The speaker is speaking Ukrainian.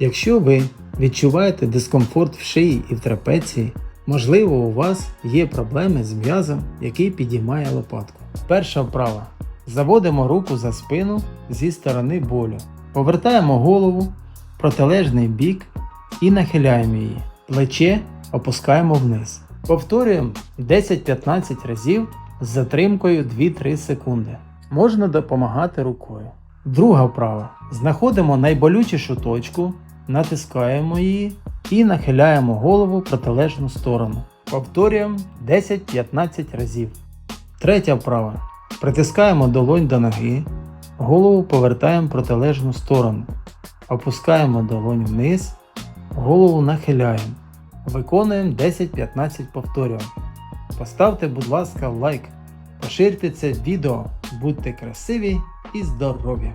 Якщо ви відчуваєте дискомфорт в шиї і в трапеції, можливо у вас є проблеми з м'язом, який підіймає лопатку. Перша вправа. Заводимо руку за спину зі сторони болю. Повертаємо голову протилежний бік і нахиляємо її. Плече опускаємо вниз. Повторюємо 10-15 разів з затримкою 2-3 секунди. Можна допомагати рукою. Друга вправа. Знаходимо найболючішу точку, натискаємо її і нахиляємо голову в протилежну сторону. Повторюємо 10-15 разів. Третя вправа. Притискаємо долонь до ноги, голову повертаємо в протилежну сторону. Опускаємо долонь вниз, голову нахиляємо. Виконуємо 10-15 повторювань. Поставте, будь ласка, лайк. Поширте це відео. Будьте красиві і здорові!